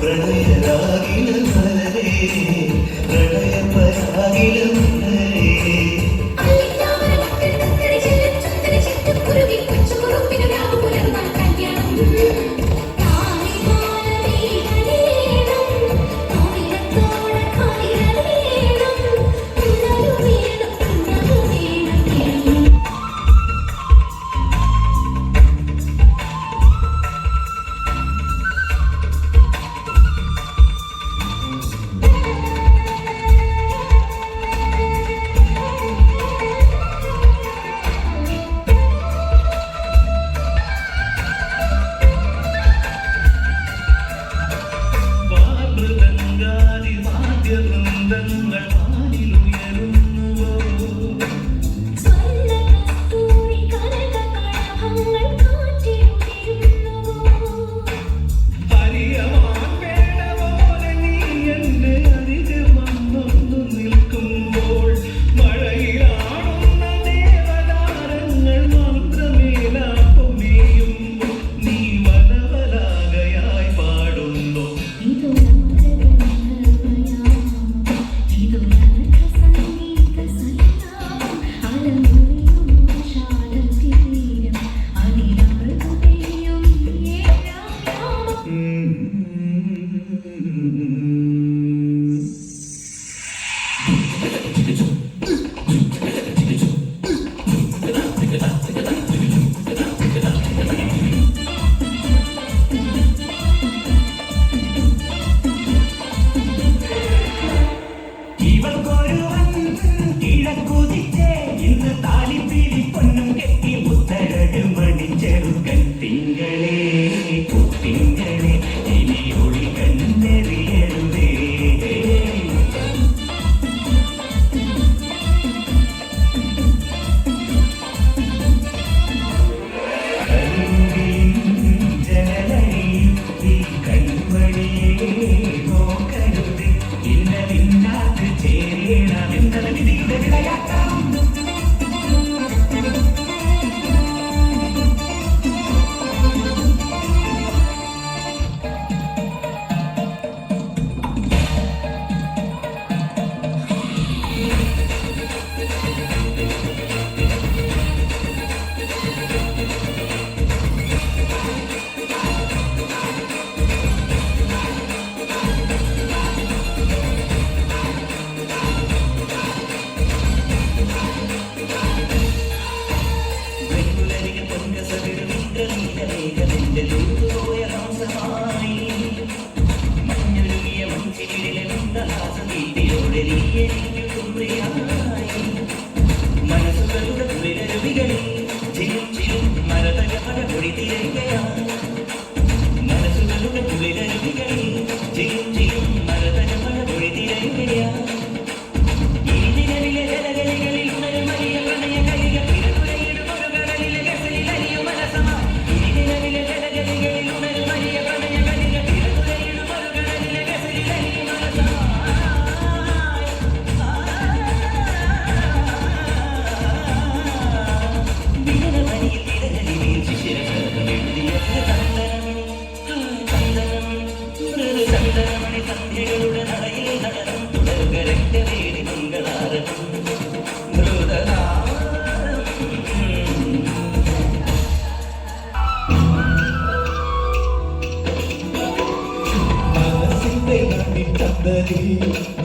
പ്രണയരാഗില മലരേ പ്രണയപരാഗില മലരേ മന്ദഹാസദീപ്തിയോടെ നീ എനിക്ക് പ്രിയമായി. melody